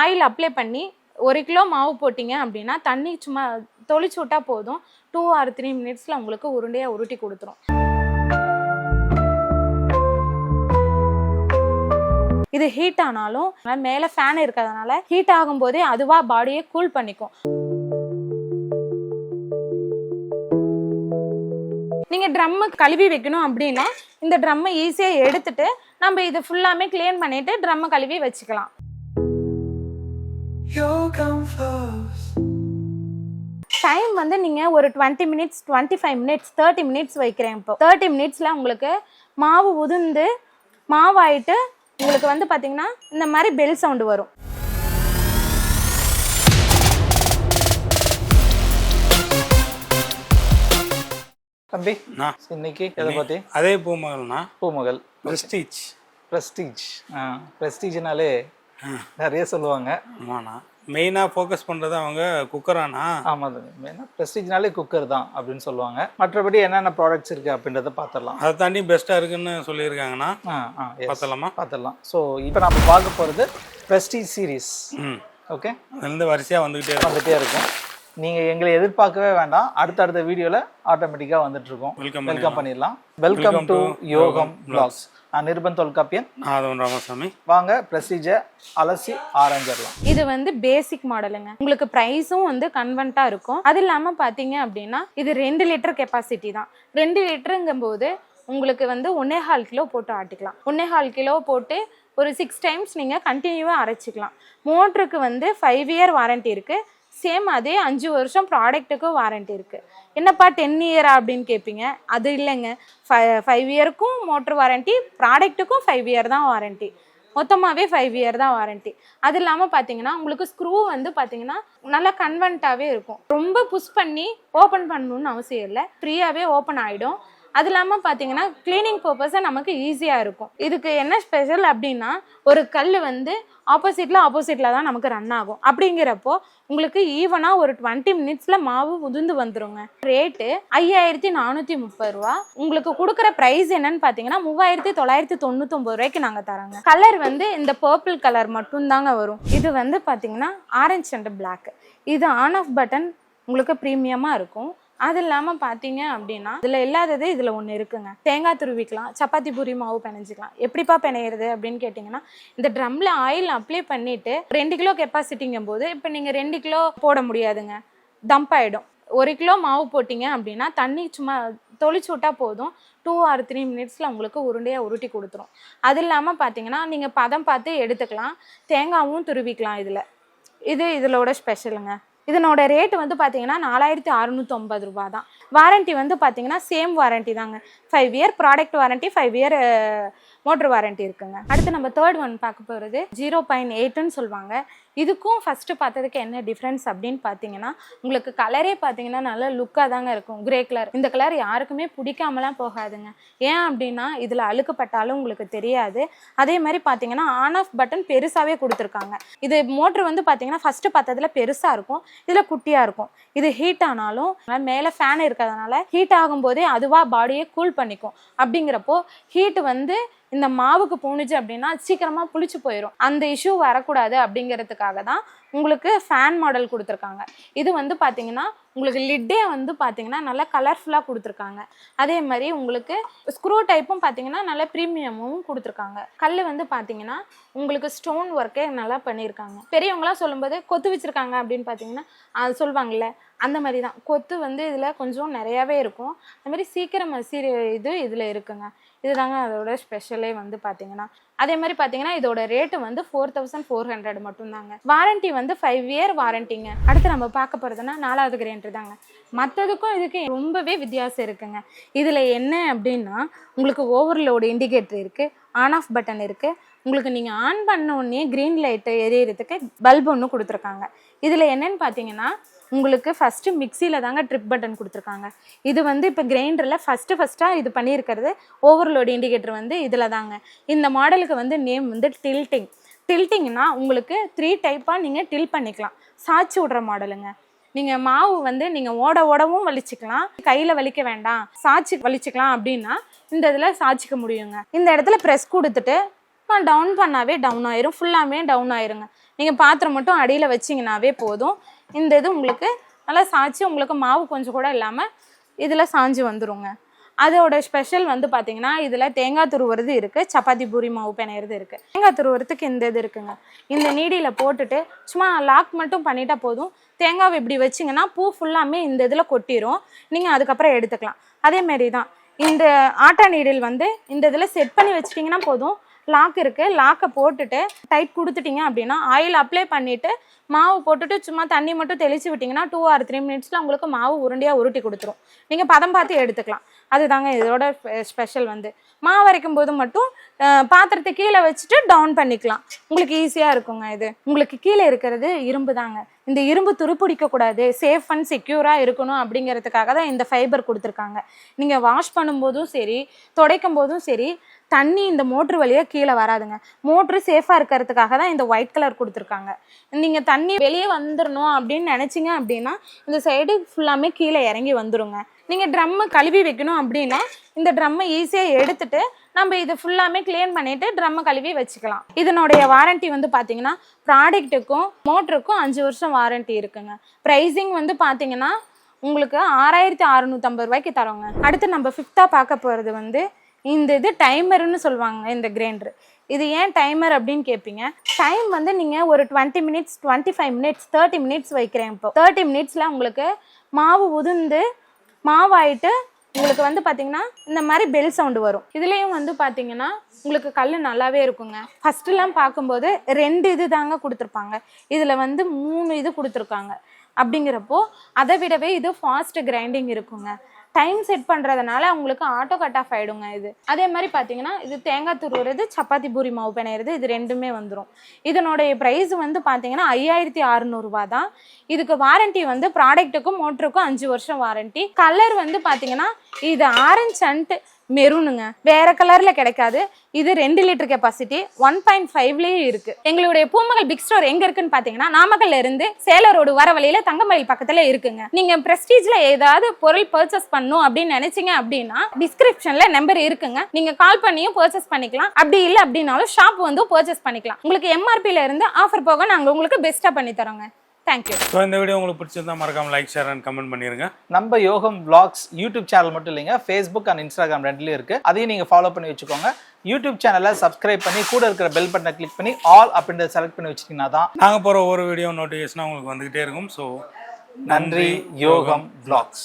Oil apply பண்ணி ஒரு kilo மாவு போட்டிங்க அப்படின்னா தண்ணி சும்மா தொளிச்சு விட்டா போதும். டூ ஆர் த்ரீ மினிட்ஸில் உங்களுக்கு உருண்டையாக உருட்டி கொடுத்துரும். இது ஹீட் ஆனாலும் மேலே ஃபேன் இருக்கிறதுனால ஹீட் ஆகும்போதே அதுவாக பாடியை கூல் பண்ணிக்கும். நீங்கள் ட்ரம்மு கழுவி வைக்கணும் அப்படின்னா இந்த ட்ரம்மை ஈஸியாக எடுத்துட்டு நம்ம இது ஃபுல்லாமே க்ளீன் பண்ணிவிட்டு ட்ரம்மை கழுவி வச்சுக்கலாம். டைம் வந்து நீங்கள் ஒரு twenty minutes twenty five minutes thirty minutes வைக்கிறேன் இப்போ. தேர்ட்டி மினிட்ஸில் உங்களுக்கு மாவு உதிர்ந்து மாவாயிட்டு உங்களுக்கு வந்து பார்த்தீங்கன்னா இந்த மாதிரி பெல் சவுண்டு வரும். தம்பி அண்ணா. இன்னைக்கு எதை பத்தி? அதே பூமகள்னா பூமகள். பிரஸ்டீஜ் பிரஸ்டீஜ் பிரஸ்டீஜ்னாலே நிறைய சொல்லுவாங்க. ஆமாண்ணா. மெயினாக ஃபோக்கஸ் பண்ணுறது அவங்க குக்கரானா ஆமாம் மெயினாக பிரஸ்டீஜ்னாலே குக்கர் தான் அப்படின்னு சொல்லுவாங்க. மற்றபடி என்னென்ன ப்ராடக்ட்ஸ் இருக்கு அப்படின்றத பார்த்துடலாம் அதை தாண்டி பெஸ்ட்டாக இருக்குன்னு yes. பார்த்தலாமா பார்த்துடலாம் ஸோ இப்போ நம்ம பார்க்க போகிறது பிரஸ்டீஜ் சீரீஸ் ஓகே அதுலேருந்து வரிசையாக வந்துக்கிட்டே வந்துட்டே இருக்கும். நீங்கள் எங்களை எதிர்பார்க்கவே வேண்டாம். அடுத்தடுத்த வீடியோவில் ஆட்டோமேட்டிக்காக வந்துட்டு இருக்கோம் Welcome வெல்கம் பண்ணிடலாம். வெல்கம் டு யோகம் பிளாக்ஸ் நான் நிருபன் தொல்காப்பியன். நான் அதவன் ராமசாமி. வாங்க பிரஸ்டீஜை அலசி ஆரம்பிச்சிடலாம் இது வந்து பேசிக் மாடலுங்க உங்களுக்கு ப்ரைஸும் வந்து கன்வென்ட்டாக இருக்கும். அது இல்லாமல் பார்த்தீங்க அப்படின்னா இது ரெண்டு லிட்டர் கெப்பாசிட்டி தான். ரெண்டு லிட்டருங்கும் போது உங்களுக்கு வந்து ஒன்னே கால் கிலோ போட்டு ஆட்டிக்கலாம். ஒன்னே கால் கிலோ போட்டு ஒரு சிக்ஸ் டைம்ஸ் நீங்கள் கண்டினியூவாக அரைச்சிக்கலாம். மோட்ருக்கு வந்து ஃபைவ் இயர் வாரண்டி இருக்குது சேம் அதே அஞ்சு வருஷம் ப்ராடக்ட்டுக்கும் வாரண்ட்டி இருக்குது என்னப்பா டென் இயரா அப்படின்னு கேட்பீங்க அது இல்லைங்க. ஃபை ஃபைவ் இயருக்கும் மோட்ரு வாரண்டி ப்ராடக்ட்டுக்கும் ஃபைவ் இயர் தான் வாரண்ட்டி மொத்தமாகவே ஃபைவ் இயர் தான் வாரண்ட்டி அது இல்லாமல் பார்த்தீங்கன்னா உங்களுக்கு ஸ்க்ரூ வந்து பார்த்தீங்கன்னா நல்லா கன்வென்ட்டாகவே இருக்கும். ரொம்ப புஷ் பண்ணி ஓப்பன் பண்ணணும்னு அவசியம் இல்லை. ஃப்ரீயாகவே ஓப்பன் ஆகிடும் அது இல்லாமல் பார்த்தீங்கன்னா க்ளீனிங் பர்பஸை நமக்கு ஈஸியாக இருக்கும். இதுக்கு என்ன ஸ்பெஷல் அப்படின்னா ஒரு கல் வந்து ஆப்போசிட்டில் ஆப்போசிட்டில் தான் நமக்கு ரன் ஆகும். அப்படிங்கிறப்போ உங்களுக்கு ஈவனாக ஒரு டுவெண்ட்டி மினிட்ஸில் மாவு உதிர்ந்து வந்துருங்க. ரேட்டு ஐயாயிரத்தி நானூற்றி முப்பது ரூபா. உங்களுக்கு கொடுக்குற ப்ரைஸ் என்னன்னு பார்த்தீங்கன்னா மூவாயிரத்தி தொள்ளாயிரத்தி தொண்ணூத்தொம்பது ரூபாய்க்கு நாங்கள் தரோங்க. கலர் வந்து இந்த பர்பிள் கலர் மட்டும்தாங்க வரும். இது வந்து பார்த்தீங்கன்னா ஆரஞ்சு அண்ட் பிளாக் இது ஆன் ஆஃப் பட்டன் உங்களுக்கு ப்ரீமியமாக இருக்கும். அது இல்லாமல் பார்த்தீங்க அப்படின்னா இதில் இல்லாதது இதில் ஒன்று இருக்குங்க. தேங்காய் துருவிக்கலாம் சப்பாத்தி பூரி மாவு பிணைஞ்சிக்கலாம். எப்படிப்பா பிணையிறது அப்படின்னு கேட்டிங்கன்னா இந்த ட்ரம்மில் ஆயில் அப்ளை பண்ணிவிட்டு ரெண்டு கிலோ கெப்பாசிட்டிங்கும் போது இப்போ நீங்கள் ரெண்டு கிலோ போட முடியாதுங்க. டம்ப் ஆகிடும் ஒரு கிலோ மாவு போட்டிங்க அப்படின்னா தண்ணி சும்மா தொளிச்சு விட்டா போதும். டூ ஆர் த்ரீ மினிட்ஸில் உங்களுக்கு உருண்டையாக உருட்டி கொடுத்துரும். அது இல்லாமல் பார்த்தீங்கன்னா நீங்கள் பதம் பார்த்து எடுத்துக்கலாம். தேங்காவும் துருவிக்கலாம் இதில். இது இதிலோட ஸ்பெஷலுங்க இதனோட ரேட் வந்து பார்த்தீங்கன்னா நாலாயிரத்தி அறுநூத்தொம்பது ரூபா தான் வாரண்ட்டி வந்து பார்த்தீங்கன்னா சேம் வாரண்ட்டி தாங்க. Five year product warranty five year motor warranty இருக்குங்க. அடுத்து நம்ம தேர்ட் ஒன் பார்க்க போகிறது ஜீரோ பாயிண்ட் எயிட்டுன்னு சொல்லுவாங்க. இதுக்கும் ஃபஸ்ட்டு பார்த்ததுக்கு என்ன டிஃப்ரென்ஸ் அப்படின்னு பார்த்தீங்கன்னா உங்களுக்கு கலரே பார்த்தீங்கன்னா நல்ல லுக்காக தாங்க இருக்கும். கிரே கலர் இந்த கலர் யாருக்குமே பிடிக்காமலாம் போகாதுங்க. ஏன் அப்படின்னா இதில் அழுக்குப்பட்டாலும் உங்களுக்கு தெரியாது. அதே மாதிரி பார்த்தீங்கன்னா ஆன் ஆஃப் பட்டன் பெருசாகவே கொடுத்துருக்காங்க. இது மோட்ரு வந்து பார்த்தீங்கன்னா ஃபஸ்ட்டு பார்த்ததில் பெருசாக இருக்கும். இதில் குட்டியாக இருக்கும். இது ஹீட் ஆனாலும் மேலே ஃபேன் இருக்கிறதுனால ஹீட் ஆகும்போதே அதுவாக பாடியை கூல் பண்ணிக்கும். அப்படிங்கிறப்போ ஹீட் வந்து இந்த மாவுக்கு போணுச்சு அப்படின்னா சீக்கிரமாக புளிச்சு போயிடும் அந்த இஷ்யூ வரக்கூடாது அப்படிங்கிறதுக்காக தான் உங்களுக்கு ஃபேன் மாடல் கொடுத்துருக்காங்க. இது வந்து பார்த்தீங்கன்னா உங்களுக்கு லிட்டே வந்து பார்த்தீங்கன்னா நல்லா கலர்ஃபுல்லாக கொடுத்துருக்காங்க. அதே மாதிரி உங்களுக்கு ஸ்க்ரூ டைப்பும் பார்த்தீங்கன்னா நல்லா ப்ரீமியமும் கொடுத்துருக்காங்க. கல் வந்து பார்த்தீங்கன்னா உங்களுக்கு ஸ்டோன் ஒர்க்கே நல்லா பண்ணியிருக்காங்க. பெரியவங்களாம் சொல்லும்போது கொத்து வச்சுருக்காங்க அப்படின்னு பார்த்தீங்கன்னா அது சொல்லுவாங்கல்ல அந்த மாதிரி தான் கொத்து வந்து இதில் கொஞ்சம் நிறையாவே இருக்கும். அதுமாதிரி மாதிரி சீக்கிரம் சீரி இது இதில் இருக்குங்க. இதுதாங்க அதோட ஸ்பெஷலே வந்து பார்த்தீங்கன்னா அதே மாதிரி பார்த்தீங்கன்னா இதோட ரேட்டு வந்து ஃபோர் தௌசண்ட் ஃபோர் ஹண்ட்ரட் மட்டும்தாங்க. வாரண்டி வந்து வந்து ஃபைவ் இயர் வாரண்டிங்க அடுத்து நம்ம பார்க்க போகிறதுனா நாலாவது கிரைண்டர் தாங்க. மற்றதுக்கும் இதுக்கு ரொம்பவே வித்தியாசம் இருக்குங்க. இதில் என்ன அப்படின்னா உங்களுக்கு ஓவர்லோடு இண்டிகேட்டர் இருக்குது ஆன் ஆஃப் பட்டன் இருக்குது உங்களுக்கு நீங்கள் ஆன் பண்ண உடனே க்ரீன் லைட்டு எரியறதுக்கு பல்ப் ஒன்று கொடுத்துருக்காங்க. இதில் என்னென்னு பார்த்தீங்கன்னா உங்களுக்கு ஃபஸ்ட்டு மிக்சியில் தாங்க ட்ரிப் பட்டன் கொடுத்துருக்காங்க. இது வந்து இப்போ கிரைண்டரில் ஃபஸ்ட்டு ஃபஸ்ட்டாக இது பண்ணியிருக்கிறது ஓவர்லோடு இண்டிகேட்டர் வந்து இதில் தாங்க. இந்த மாடலுக்கு வந்து நேம் வந்து டில்ட்டிங் டில்ட்டிங்னா உங்களுக்கு த்ரீ டைப்பாக நீங்கள் டில் பண்ணிக்கலாம். சாய்ச்சி விட்ற மாடலுங்க நீங்கள் மாவு வந்து நீங்கள் ஓட ஓடவும் வலிச்சுக்கலாம். கையில் வலிக்க வேண்டாம். சாய்ச்சி வலிச்சுக்கலாம் அப்படின்னா இந்த இதில் சாய்ச்சிக்க முடியுங்க. இந்த இடத்துல ப்ரெஸ் கொடுத்துட்டு டவுன் பண்ணாவே டவுன் ஆயிரும். ஃபுல்லாமே டவுன் ஆயிருங்க. நீங்கள் பாத்திரம் மட்டும் அடியில் வச்சிங்கனாவே போதும். இந்த இது உங்களுக்கு நல்லா சாய்ச்சி உங்களுக்கு மாவு கொஞ்சம் கூட இல்லாமல் இதில் சாஞ்சு வந்துருங்க. அதோட ஸ்பெஷல் வந்து பார்த்தீங்கன்னா இதில் தேங்காய் துருவுறது இருக்குது சப்பாத்தி பூரி மாவு பிணையிறது இருக்குது தேங்காய் துருவுறதுக்கு இந்த இது இருக்குங்க. இந்த நீடியில் போட்டுட்டு சும்மா லாக் மட்டும் பண்ணிட்டா போதும். தேங்காவை இப்படி வச்சிங்கன்னா பூ ஃபுல்லாமே இந்த இதில் கொட்டிடும் நீங்கள் அதுக்கப்புறம் எடுத்துக்கலாம். அதேமாரி தான் இந்த ஆட்டா நீடில் வந்து இந்த இதில் செட் பண்ணி வச்சிட்டிங்கன்னா போதும். லாக் இருக்குது லாக்கை போட்டுட்டு டைட் கொடுத்துட்டீங்க அப்படின்னா ஆயில் அப்ளை பண்ணிவிட்டு மாவு போட்டுட்டு சும்மா தண்ணி மட்டும் தெளித்து விட்டிங்கன்னா டூ ஆர் த்ரீ மினிட்ஸில் உங்களுக்கு மாவு உருண்டையாக உருட்டி கொடுத்துரும். நீங்கள் பதம் பார்த்து எடுத்துக்கலாம். அதுதாங்க இதோட ஸ்பெஷல் வந்து. மாவு அரைக்கும் போது மட்டும் பாத்திரத்தை கீழே வச்சுட்டு டவுன் பண்ணிக்கலாம். உங்களுக்கு ஈஸியாக இருக்குங்க இது. உங்களுக்கு கீழே இருக்கிறது இரும்பு தாங்க இந்த இரும்பு துருப்பிடிக்கக்கூடாது சேஃப் அண்ட் செக்யூராக இருக்கணும் அப்படிங்கிறதுக்காக தான் இந்த ஃபைபர் கொடுத்துருக்காங்க. நீங்கள் வாஷ் பண்ணும்போதும் சரி துடைக்கும் போதும் சரி தண்ணி இந்த மோட்ரு வழியாக கீழே வராதுங்க. மோட்ரு சேஃபாக இருக்கிறதுக்காக தான் இந்த ஒயிட் கலர் கொடுத்துருக்காங்க. நீங்கள் தண்ணி வெளியே வந்துடணும் அப்படின்னு நினச்சிங்க அப்படின்னா இந்த சைடு ஃபுல்லாமே கீழே இறங்கி வந்துடுங்க நீங்கள் ட்ரம்மை கழுவி வைக்கணும் அப்படின்னா இந்த ட்ரம்மை ஈஸியாக எடுத்துகிட்டு நம்ம இது ஃபுல்லாமே க்ளீன் பண்ணிட்டு ட்ரம்மை கழுவி வச்சுக்கலாம். இதனுடைய வாரண்டி வந்து பார்த்தீங்கன்னா ப்ராடக்ட்டுக்கும் மோட்டருக்கும் அஞ்சு வருஷம் வாரண்டி இருக்குங்க. ப்ரைஸிங் வந்து பார்த்தீங்கன்னா உங்களுக்கு ஆறாயிரத்தி அறுநூத்தம்பது ரூபாய்க்கு தரோங்க. அடுத்து நம்ம ஃபிஃப்த்தாக பார்க்க போகிறது வந்து இந்த இது டைமர்னு சொல்லுவாங்க இந்த கிரைண்டர் இது ஏன் டைமர் அப்படின்னு கேட்பீங்க டைம் வந்து நீங்கள் ஒரு twenty minutes twenty five minutes thirty minutes வைக்கிறேன் இப்போ. தேர்ட்டி மினிட்ஸில் உங்களுக்கு மாவு உதிர்ந்து மாவாயிட்டு உங்களுக்கு வந்து பார்த்தீங்கன்னா இந்த மாதிரி பெல் சவுண்டு வரும். இதுலேயும் வந்து பார்த்தீங்கன்னா உங்களுக்கு கல் நல்லாவே இருக்குங்க. ஃபஸ்ட்டுலாம் பார்க்கும்போது ரெண்டு இது தாங்க கொடுத்துருப்பாங்க. இதில் வந்து மூணு இது கொடுத்துருக்காங்க. அப்படிங்கிறப்போ அதை விடவே இது ஃபாஸ்ட் கிரைண்டிங் இருக்குங்க. டைம் செட் பண்ணுறதுனால உங்களுக்கு ஆட்டோ கட் ஆஃப் ஆகிடுங்க இது. அதே மாதிரி பார்த்தீங்கன்னா இது தேங்காய் துருவுறது சப்பாத்தி பூரி மாவு பிணையிறது இது ரெண்டுமே வந்துடும் இதனுடைய ப்ரைஸ் வந்து பார்த்தீங்கன்னா ஐயாயிரத்தி அறுநூறுபா தான். இதுக்கு வாரண்டி வந்து ப்ராடக்ட்டுக்கும் மோட்டருக்கும் அஞ்சு வருஷம் வாரண்டி கலர் வந்து பார்த்தீங்கன்னா இது ஆரஞ்ச் அண்ட் மெரூனுங்க. வேற கலர்ல கிடைக்காது. இது ரெண்டு லிட்டர் கெப்பாசிட்டி ஒன் பாயிண்ட் ஃபைவ்லேயே இருக்கு. எங்களுடைய பூமகள் பிக் ஸ்டோர் எங்க இருக்குன்னு பாத்தீங்கன்னா நாமக்கல்ல இருந்து சேலம் ரோடு வர வழியில தங்கமயில் பக்கத்துல இருக்குங்க. நீங்க பிரஸ்டீஜ்ல ஏதாவது பொருள் பர்ச்சேஸ் பண்ணும் அப்படின்னு நினைச்சீங்க அப்படின்னா டிஸ்கிரிப்ஷன்ல நம்பர் இருக்குங்க. நீங்க கால் பண்ணியும் பர்ச்சேஸ் பண்ணிக்கலாம். அப்படி இல்லை அப்படின்னாலும் ஷாப் வந்து பர்ச்சேஸ் பண்ணிக்கலாம். உங்களுக்கு எம்ஆர்பியில இருந்து ஆஃபர் போக நாங்க உங்களுக்கு பெஸ்டா பண்ணி தரோங்க தேங்க்யூ ஸோ இந்த வீடியோ உங்களுக்கு பிடிச்சிருந்தா மறக்காம லைக் ஷேர் அண்ட் கமெண்ட் பண்ணிருங்க. நம்ம யோகம் vlogs யூடியூப் சேனல் மட்டும் இல்லைங்க ஃபேஸ்புக் அண்ட் இன்ஸ்டாகிராம் ரெண்டுலேயும் இருக்கு. அதையும் நீங்கள் ஃபாலோ பண்ணி வச்சுக்கோங்க. யூடியூப் சேனலை சப்ஸ்கிரைப் பண்ணி கூட இருக்கிற பெல் பட்டனை கிளிக் பண்ணி ஆல் அப்படின்றத செலக்ட் பண்ணி வச்சிட்டிங்கன்னா தான் நாங்கள் போகிற ஒவ்வொரு வீடியோ நோட்டிஃபிகேஷனாக உங்களுக்கு வந்துகிட்டே இருக்கும். ஸோ நன்றி யோகம் vlogs.